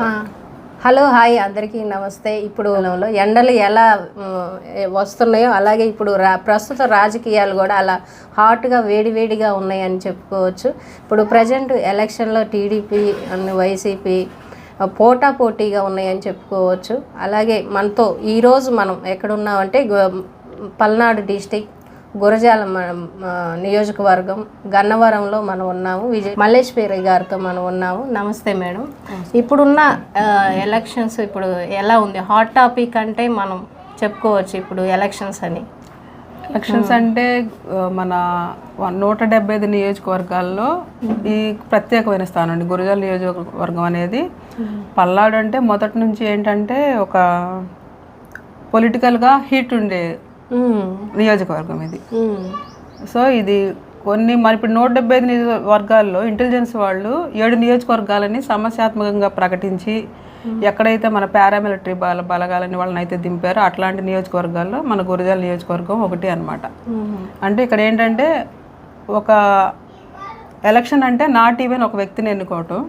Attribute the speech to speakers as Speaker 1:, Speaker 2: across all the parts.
Speaker 1: Hello. Hi అందరికీ నమస్తే. ఇప్పుడు ఎండలు ఎలా వస్తున్నాయో అలాగే ఇప్పుడు రా ప్రస్తుత రాజకీయాలు కూడా అలా హాట్గా వేడివేడిగా ఉన్నాయని చెప్పుకోవచ్చు. ఇప్పుడు ప్రజెంట్ ఎలక్షన్లో టీడీపీ అండ్ వైసీపీ పోటా పోటీగా ఉన్నాయని చెప్పుకోవచ్చు. అలాగే మనతో ఈరోజు మనం ఎక్కడున్నామంటే పల్నాడు డిస్టిక్ గురజాల నియోజకవర్గం గన్నవరంలో మనం ఉన్నాము. విజయ్ మల్లేశ్వరి గారితో మనం ఉన్నాము. నమస్తే మేడం. ఇప్పుడున్న ఎలక్షన్స్ ఇప్పుడు ఎలా ఉంది? హాట్ టాపిక్ అంటే మనం చెప్పుకోవచ్చు ఇప్పుడు ఎలక్షన్స్ అని.
Speaker 2: ఎలక్షన్స్ అంటే మన నూట డెబ్బై ఐదు నియోజకవర్గాల్లో ఈ ప్రత్యేకమైన స్థానం అండి. గురజాల నియోజకవర్గం అనేది పల్నాడు అంటే మొదటి నుంచి ఏంటంటే ఒక పొలిటికల్గా హీట్ ఉండే నియోజకవర్గం ఇది. సో ఇది కొన్ని మరి ఇప్పుడు నూట డెబ్బై ఐదు నియోజకవర్గాల్లో ఇంటెలిజెన్స్ వాళ్ళు ఏడు నియోజకవర్గాలని సమస్యాత్మకంగా ప్రకటించి ఎక్కడైతే మన పారామిలిటరీ బల బలగాలని వాళ్ళని అయితే దింపారో అట్లాంటి నియోజకవర్గాల్లో మన గురజాల నియోజకవర్గం ఒకటి అన్నమాట.
Speaker 1: ఉమ్,
Speaker 2: అంటే ఇక్కడ ఏంటంటే ఒక ఎలక్షన్ అంటే నాట్ ఈవెన్ ఒక వ్యక్తిని ఎన్నుకోవటం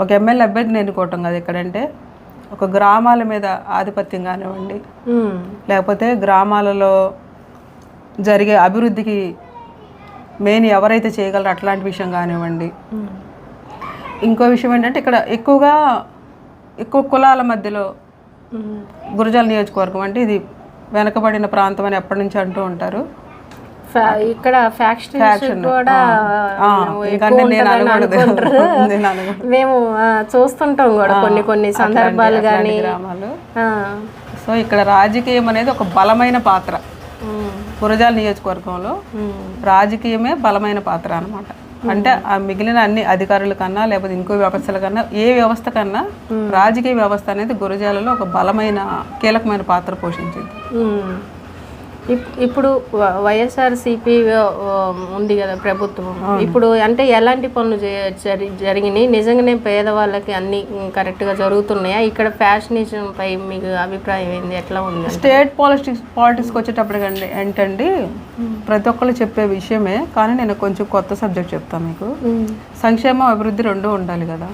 Speaker 2: ఒక ఎమ్మెల్యే అభ్యర్థిని ఎన్నుకోవటం కదా ఇక్కడంటే ఒక గ్రామాల మీద ఆధిపత్యం కానివ్వండి. లేకపోతే గ్రామాలలో జరిగే అభివృద్ధికి మెయిన్ ఎవరైతే చేయగలరో అట్లాంటి విషయం కానివ్వండి. ఇంకో విషయం ఏంటంటే ఇక్కడ ఎక్కువగా ఎక్కువ కులాల మధ్యలో గురజాల నియోజకవర్గం అంటే ఇది వెనకబడిన ప్రాంతం అని ఎప్పటి నుంచి అంటూ ఉంటారు.
Speaker 1: ఇక్కడ ఫ్యాక్షన్ కూడా. మేము చూస్తుంటాం కూడా కొన్ని కొన్ని సందర్భాలు కానీ
Speaker 2: సో ఇక్కడ రాజకీయం అనేది ఒక బలమైన పాత్ర. గురజాల నియోజకవర్గంలో రాజకీయమే బలమైన పాత్ర అన్నమాట. అంటే ఆ మిగిలిన అన్ని అధికారుల కన్నా లేకపోతే ఇంకో వ్యవస్థల కన్నా ఏ వ్యవస్థ కన్నా రాజకీయ వ్యవస్థ అనేది గురజాలలో ఒక బలమైన కీలకమైన పాత్ర పోషించింది.
Speaker 1: ఇప్పుడు వైఎస్ఆర్సీపీ ఉంది కదా ప్రభుత్వం. ఇప్పుడు అంటే ఎలాంటి పనులు జరిగినాయి? నిజంగానే పేదవాళ్ళకి అన్ని కరెక్ట్గా జరుగుతున్నాయా? ఇక్కడ ఫ్యాషనిజం పై మీకు అభిప్రాయం ఏంది? ఎట్లా ఉంది
Speaker 2: స్టేట్ పాలిటిక్స్ పాలిటిక్స్కి వచ్చేటప్పటికండి ఏంటండి ప్రతి ఒక్కళ్ళు చెప్పే విషయమే కానీ నేను కొంచెం కొత్త సబ్జెక్ట్ చెప్తాను మీకు. సంక్షేమం అభివృద్ధి రెండూ ఉండాలి కదా.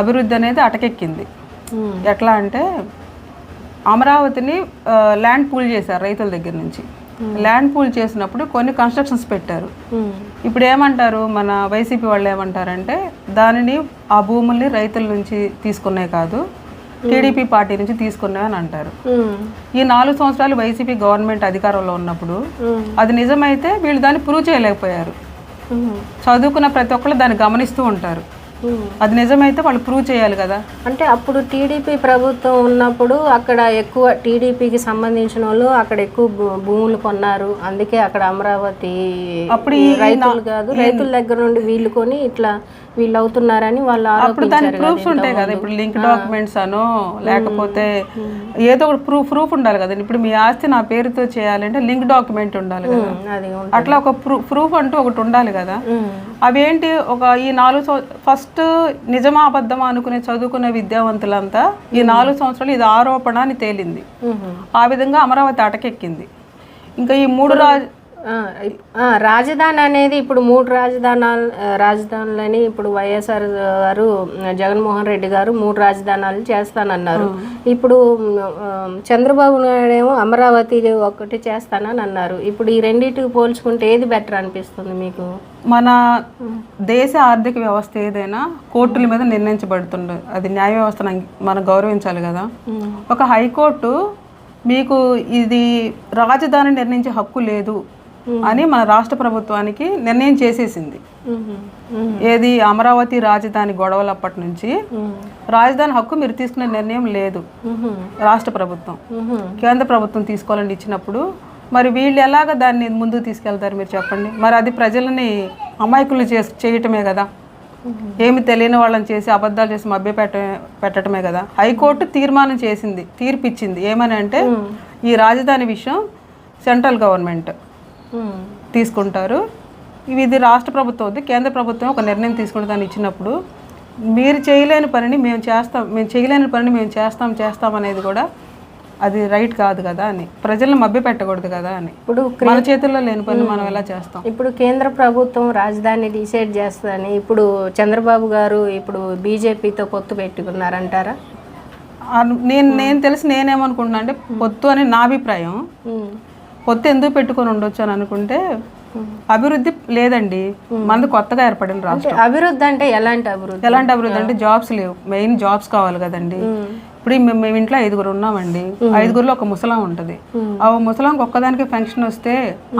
Speaker 2: అభివృద్ధి అనేది అటకెక్కింది. ఎట్లా అంటే అమరావతిని ల్యాండ్ పూల్ చేశారు రైతుల దగ్గర నుంచి ల్యాండ్ పూల్ చేసినప్పుడు కొన్ని కన్స్ట్రక్షన్స్ పెట్టారు. ఇప్పుడు ఏమంటారు మన వైసీపీ వాళ్ళు ఏమంటారంటే దానిని ఆ భూముల్ని రైతుల నుంచి తీసుకునే కాదు టీడీపీ పార్టీ నుంచి తీసుకున్నాయి అని అంటారు. ఈ నాలుగు సంవత్సరాలు వైసీపీ గవర్నమెంట్ అధికారంలో ఉన్నప్పుడు. అది నిజమైతే వీళ్ళు దాన్ని ప్రూవ్ చేయలేకపోయారు. చదువుకున్న ప్రతి ఒక్కళ్ళు దాన్ని గమనిస్తూ ఉంటారు. అది నిజమైతే వాళ్ళు ప్రూవ్ చేయాలి కదా.
Speaker 1: అంటే అప్పుడు టీడీపీ ప్రభుత్వం ఉన్నప్పుడు అక్కడ ఎక్కువ టీడీపీకి సంబంధించిన వాళ్ళు అక్కడ ఎక్కువ భూములు కొన్నారు. అందుకే అక్కడ అమరావతి
Speaker 2: అప్పుడు
Speaker 1: రైతులు కాదు రైతుల దగ్గర నుండి వీళ్ళు కొని ఇట్లా వీళ్ళు అవుతున్నారని వాళ్ళు
Speaker 2: అప్పుడు దాని
Speaker 1: ఆరోపించారు
Speaker 2: ప్రూఫ్స్ ఉంటాయి కదా ఇప్పుడు లింక్ డాక్యుమెంట్స్ అనో లేకపోతే ఏదో ఒక ప్రూఫ్ ప్రూఫ్ ఉండాలి కదా ఇప్పుడు మీ ఆస్తి నా పేరుతో చేయాలంటే లింక్ డాక్యుమెంట్ ఉండాలి కదా. అట్లా ఒక ప్రూఫ్ ప్రూఫ్ అంటూ ఒకటి ఉండాలి కదా. అవేంటి ఒక ఈ నాలుగు ఫస్ట్ నిజమా అబద్ధమా అనుకునే చదువుకునే విద్యావంతులంతా ఈ నాలుగు సంవత్సరాలు ఇది ఆరోపణ అని తేలింది. ఆ విధంగా అమరావతి అటకెక్కింది ఇంకా ఈ మూడు రాజు
Speaker 1: రాజధాని అనేది ఇప్పుడు మూడు రాజధానాలు రాజధానులని ఇప్పుడు వైఎస్ఆర్ గారు జగన్మోహన్ రెడ్డి గారు మూడు రాజధానాలు చేస్తానన్నారు. ఇప్పుడు చంద్రబాబు నాయుడు ఏమో అమరావతి ఒకటి చేస్తానని అన్నారు ఇప్పుడు ఈ రెండింటికి పోల్చుకుంటే ఏది బెటర్ అనిపిస్తుంది మీకు?
Speaker 2: మన దేశ ఆర్థిక వ్యవస్థ ఏదైనా కోర్టుల మీద నిర్ణయించబడుతుండే. అది న్యాయ వ్యవస్థను మనం గౌరవించాలి కదా. ఒక హైకోర్టు మీకు ఇది రాజధాని నిర్ణయించే హక్కు లేదు. అని మన రాష్ట్ర ప్రభుత్వానికి నిర్ణయం చేసేసింది. ఏది అమరావతి రాజధాని గొడవలు అప్పటి నుంచి రాజధాని హక్కు మీరు తీసుకునే నిర్ణయం లేదు. రాష్ట్ర ప్రభుత్వం. కేంద్ర ప్రభుత్వం తీసుకోవాలని ఇచ్చినప్పుడు మరి వీళ్ళు ఎలాగ దాన్ని ముందుకు తీసుకెళ్తారు మీరు చెప్పండి? మరి అది ప్రజలని అమాయకులు చేసి చేయటమే కదా. ఏమి తెలియని వాళ్ళని చేసి అబద్ధాలు చేసి మభ్య పెట్ట పెట్టడమే కదా. హైకోర్టు తీర్మానం చేసింది తీర్పు ఇచ్చింది ఏమని అంటే ఈ రాజధాని విషయం సెంట్రల్ గవర్నమెంట్. తీసుకుంటారు. ఇవి ఇది రాష్ట్ర ప్రభుత్వం కేంద్ర ప్రభుత్వం ఒక నిర్ణయం తీసుకుంటే దాన్ని ఇచ్చినప్పుడు మీరు చేయలేని పనిని మేము చేస్తాం మేము చేయలేని పనిని మేము చేస్తాం చేస్తాం అనేది కూడా అది రైట్ కాదు కదా అని. ప్రజల్ని మభ్య పెట్టకూడదు కదా అని.
Speaker 1: ఇప్పుడు
Speaker 2: మన చేతుల్లో లేని పని మనం ఎలా చేస్తాం?
Speaker 1: ఇప్పుడు కేంద్ర ప్రభుత్వం రాజధాని డిసైడ్ చేస్తుందని ఇప్పుడు చంద్రబాబు గారు ఇప్పుడు బీజేపీతో పొత్తు పెట్టుకున్నారంటారా?
Speaker 2: నేను నేను తెలిసి నేనేమనుకుంటున్నా అంటే పొత్తు అని నా అభిప్రాయం. పొత్తు ఎందుకు పెట్టుకొని ఉండొచ్చు అని అనుకుంటే అభివృద్ధి లేదండి. మనది కొత్తగా ఏర్పడిన రాష్ట్రం.
Speaker 1: అభివృద్ధి అంటే ఎలాంటి అభివృద్ధి?
Speaker 2: ఎలాంటి అభివృద్ధి అంటే జాబ్స్ లేవు. మెయిన్ జాబ్స్ కావాలి కదండి. ఇప్పుడు మేము మేము ఇంట్లో ఐదుగురు ఉన్నామండి. ఐదుగురులో ఒక ముసలాం ఉంటుంది. ఆ ముసలాంకి ఒక్కదానికి ఫంక్షన్ వస్తే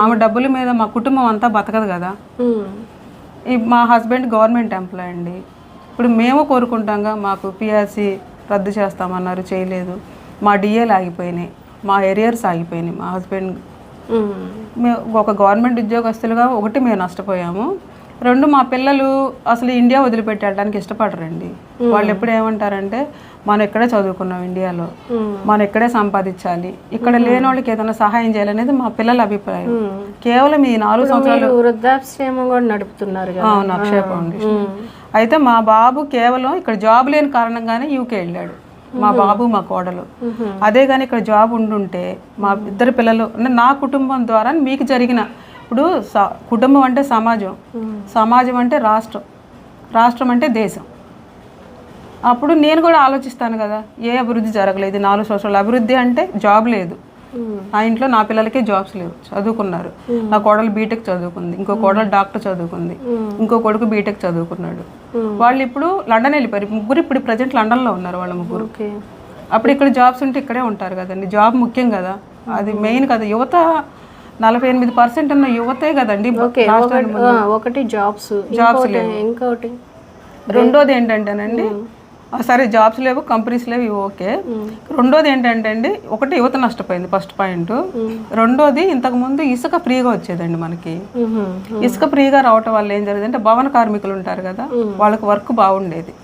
Speaker 2: ఆమె డబ్బుల మీద మా కుటుంబం అంతా బతకదు కదా. మా హస్బెండ్ గవర్నమెంట్ ఎంప్లాయ్ అండి. ఇప్పుడు మేము కోరుకుంటాంగా మాకు పిఆర్సీ రద్దు చేస్తామన్నారు చేయలేదు. మా డిఏలు ఆగిపోయినాయి. మా ఎరియర్స్ ఆగిపోయినాయి. మా హస్బెండ్ ఒక గవర్నమెంట్ ఉద్యోగస్తులుగా ఒకటి మేము నష్టపోయాము. రెండు మా పిల్లలు అసలు ఇండియా వదిలిపెట్టి వెళ్ళడానికి ఇష్టపడరండి వాళ్ళు ఎప్పుడు ఏమంటారంటే మనం ఇక్కడే చదువుకున్నాం ఇండియాలో. మనం ఇక్కడే సంపాదించాలి. ఇక్కడ లేని వాళ్ళకి ఏదైనా సహాయం చేయాలనేది మా పిల్లల అభిప్రాయం. కేవలం ఈ నాలుగు సంవత్సరాలు
Speaker 1: మీరు వృద్ధాశ్రమం కూడా నడుపుతున్నారు
Speaker 2: అవును అక్షయ ఫౌండేషన్ అయితే మా బాబు కేవలం ఇక్కడ జాబ్ లేని కారణంగానే యూకే వెళ్ళాడు. మా బాబు మా కోడలు. అదే కానీ ఇక్కడ జాబ్ ఉండుంటే మా ఇద్దరు పిల్లలు అంటే నా కుటుంబం ద్వారా మీకు జరిగిన ఇప్పుడు స- కుటుంబం అంటే సమాజం. సమాజం అంటే రాష్ట్రం. రాష్ట్రం అంటే దేశం. అప్పుడు నేను కూడా ఆలోచిస్తాను కదా ఏ అభివృద్ధి జరగలేదు నాలుగు సంవత్సరాలు అభివృద్ధి అంటే జాబ్ లేదు. ఆ ఇంట్లో నా పిల్లలకి జాబ్స్ లేవు. చదువుకున్నారు. నా కోడలు బీటెక్ చదువుకుంది. ఇంకో కోడలు డాక్టర్ చదువుకుంది. ఇంకో కొడుకు బీటెక్ చదువుకున్నాడు. వాళ్ళు ఇప్పుడు లండన్ వెళ్ళిపోయారు ముగ్గురు ఇప్పుడు ప్రజెంట్ లండన్లో ఉన్నారు వాళ్ళ ముగ్గురు. అప్పుడు ఇక్కడ జాబ్స్ ఉంటే ఇక్కడే ఉంటారు కదండి. జాబ్ ముఖ్యం కదా. అది మెయిన్ కదా. యువత నలభై ఎనిమిది పర్సెంట్ ఉన్న యువతే కదండి.
Speaker 1: ఒకటి- ఒకటి జాబ్స్. ఇంకోటి
Speaker 2: రెండోది ఏంటంటేనండి సరే జాబ్స్ లేవు కంపెనీస్ లేవు ఇవి ఓకే. రెండోది ఏంటంటే అండి ఒకటి యువత నష్టపోయింది ఫస్ట్ పాయింట్ రెండోది ఇంతకు ముందు ఇసుక ఫ్రీగా వచ్చేదండి మనకి. ఇసుక ఫ్రీగా రావటం వల్ల ఏం జరిగింది అంటే భవన కార్మికులు ఉంటారు కదా వాళ్ళకి వర్క్ బాగుండేది.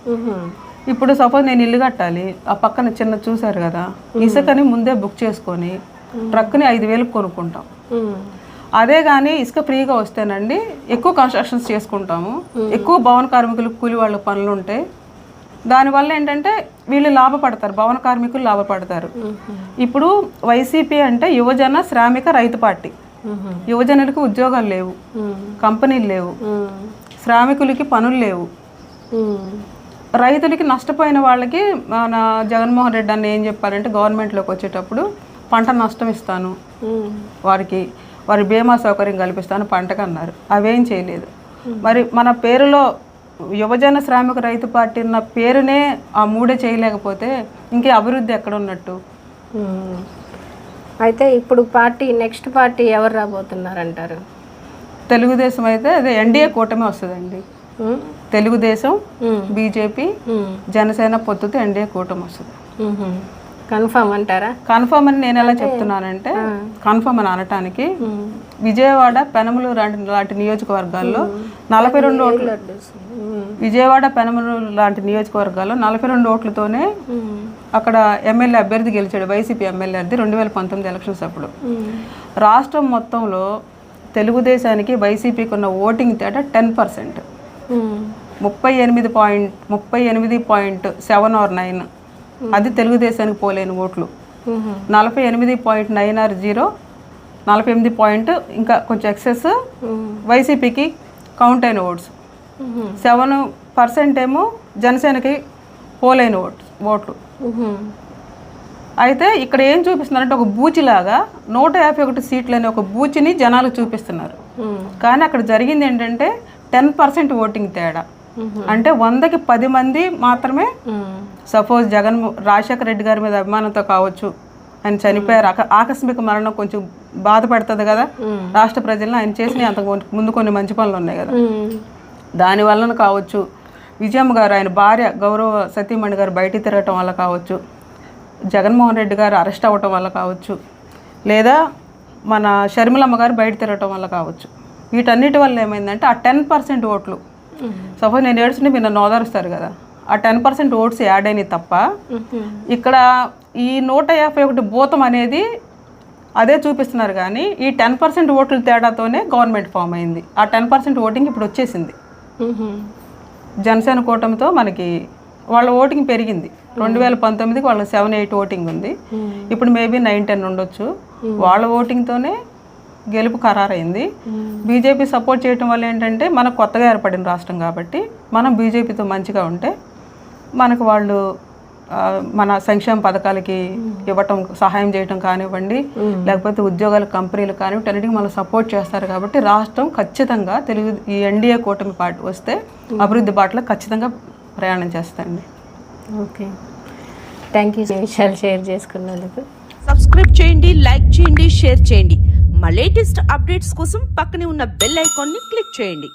Speaker 2: ఇప్పుడు సపోజ్ నేను ఇల్లు కట్టాలి ఆ పక్కన చిన్న చూసారు కదా ఇసుకని ముందే బుక్ చేసుకొని ట్రక్ని ఐదు వేలకు కొనుక్కుంటాం. అదే కానీ ఇసుక ఫ్రీగా వస్తేనండి ఎక్కువ కన్స్ట్రక్షన్స్ చేసుకుంటాము. ఎక్కువ భవన కార్మికులకు కూలి వాళ్ళ పనులు ఉంటాయి దానివల్ల ఏంటంటే వీళ్ళు లాభపడతారు భవన కార్మికులు లాభపడతారు ఇప్పుడు వైసీపీ అంటే యువజన శ్రామిక రైతు పార్టీ. యువజనులకు ఉద్యోగాలు లేవు. కంపెనీలు లేవు. శ్రామికులకి పనులు లేవు. రైతులకి నష్టపోయిన వాళ్ళకి మన జగన్మోహన్ రెడ్డి అన్న ఏం చెప్పారంటే గవర్నమెంట్లోకి వచ్చేటప్పుడు పంట నష్టం ఇస్తాను. వారికి వారి బీమా సౌకర్యం కల్పిస్తాను పంటకు అన్నారు అవేం చేయలేదు మరి మన పేరులో యువజన శ్రామిక రైతు పార్టీ ఉన్న పేరునే ఆ మూడే చేయలేకపోతే ఇంకే అభివృద్ధి ఎక్కడ ఉన్నట్టు.
Speaker 1: అయితే ఇప్పుడు పార్టీ నెక్స్ట్ పార్టీ ఎవరు రాబోతున్నారంటారు
Speaker 2: తెలుగుదేశం అయితే అదే ఎన్డీఏ కూటమి వస్తుందండి. తెలుగుదేశం. బీజేపీ. జనసేన పొత్తుతో ఎన్డీఏ కూటమి వస్తుంది
Speaker 1: ఉహు. కన్ఫామ్ అంటారా
Speaker 2: కన్ఫర్మ్ అని నేను ఎలా చెప్తున్నానంటే కన్ఫర్మ్ అని అనటానికి విజయవాడ పెనమలూరు లాంటి లాంటి నియోజకవర్గాల్లో నలభై రెండు ఓట్లు. విజయవాడ పెనమలూరు లాంటి నియోజకవర్గాల్లో నలభై రెండు ఓట్లతోనే. అక్కడ ఎమ్మెల్యే అభ్యర్థి గెలిచాడు వైసీపీ ఎమ్మెల్యే అభ్యర్థి రెండు వేల పంతొమ్మిది ఎలక్షన్స్ అప్పుడు. రాష్ట్రం మొత్తంలో తెలుగుదేశానికి వైసీపీకి ఉన్న ఓటింగ్ తేడా టెన్ పర్సెంట్. ముప్పై ఎనిమిది పాయింట్ ముప్పై ఎనిమిది పాయింట్ సెవెన్ ఆర్ నైన్ అది తెలుగుదేశానికి పోలేని ఓట్లు. నలభై ఎనిమిది పాయింట్ నైన్ ఆర్ జీరో నలభై ఎనిమిది పాయింట్ ఇంకా కొంచెం ఎక్సెస్. వైసీపీకి కౌంట్ అయిన ఓట్స్. సెవెన్ పర్సెంట్ ఏమో జనసేనకి పోలేని ఓట్ ఓట్లు. అయితే ఇక్కడ ఏం చూపిస్తున్నారంటే ఒక బూచిలాగా నూట యాభై ఒకటి సీట్లు అనే ఒక బూచిని జనాలు చూపిస్తున్నారు. కానీ అక్కడ జరిగింది ఏంటంటే టెన్ పర్సెంట్ ఓటింగ్ తేడా. అంటే వందకి పది మంది మాత్రమే. సపోజ్ జగన్ రాజశేఖర రెడ్డి గారి మీద అభిమానంతో కావచ్చు ఆయన చనిపోయారు ఆక- ఆకస్మిక మరణం కొంచెం బాధపడుతుంది కదా. రాష్ట్ర ప్రజలను ఆయన చేసిన అంత ముందు కొన్ని మంచి పనులు ఉన్నాయి కదా. దాని వలన కావచ్చు విజయమ్మ గారు ఆయన భార్య గౌరవ సతీమణి గారు బయటికి తిరగటం వల్ల కావచ్చు జగన్మోహన్ రెడ్డి గారు అరెస్ట్ అవ్వటం వల్ల కావచ్చు లేదా మన షర్మిలమ్మ గారు బయట తిరగటం వల్ల కావచ్చు వీటన్నిటి వల్ల ఏమైందంటే ఆ టెన్ పర్సెంట్ ఓట్లు సపోజ్ నేను ఏడుస్తుంటే మీరు నన్ను ఓదారుస్తారు కదా ఆ టెన్ పర్సెంట్ ఓట్స్ యాడ్ అయినాయి తప్ప. ఇక్కడ ఈ నూట యాభై ఒకటి భూతం అనేది అదే చూపిస్తున్నారు కానీ ఈ టెన్ పర్సెంట్ ఓట్ల తేడాతోనే గవర్నమెంట్ ఫామ్ అయింది. ఆ టెన్ పర్సెంట్ ఓటింగ్ ఇప్పుడు వచ్చేసింది. జనసేన కూటమితో మనకి వాళ్ళ ఓటింగ్ పెరిగింది. రెండు వేల పంతొమ్మిదికి వాళ్ళ సెవెన్ ఎయిట్ ఓటింగ్ ఉంది. ఇప్పుడు మేబీ నైన్ టెన్ ఉండొచ్చు. వాళ్ళ ఓటింగ్తోనే గెలుపు ఖరారైంది. బీజేపీ సపోర్ట్ చేయటం వల్ల ఏంటంటే మనకు కొత్తగా ఏర్పడిన రాష్ట్రం కాబట్టి మనం బీజేపీతో మంచిగా ఉంటే మనకు వాళ్ళు మన సంక్షేమ పథకాలకి ఇవ్వటం సహాయం చేయటం కానివ్వండి లేకపోతే ఉద్యోగాల కంపెనీలు కానివ్వండి అన్నిటికీ మనం సపోర్ట్ చేస్తారు కాబట్టి రాష్ట్రం ఖచ్చితంగా తెలుగు ఈ ఎన్డీఏ కూటమి పార్టీ వస్తే అభివృద్ధి బాటలో ఖచ్చితంగా ప్రయాణం చేస్తాయండి
Speaker 1: ఓకే. థ్యాంక్ యూ ఈ విషయాలు షేర్ చేసుకున్నందుకు.
Speaker 3: సబ్స్క్రైబ్ చేయండి లైక్ చేయండి షేర్ చేయండి. మా లేటెస్ట్ అప్డేట్స్ కోసం పక్కనే ఉన్న బెల్ ఐకాన్ని క్లిక్ చేయండి.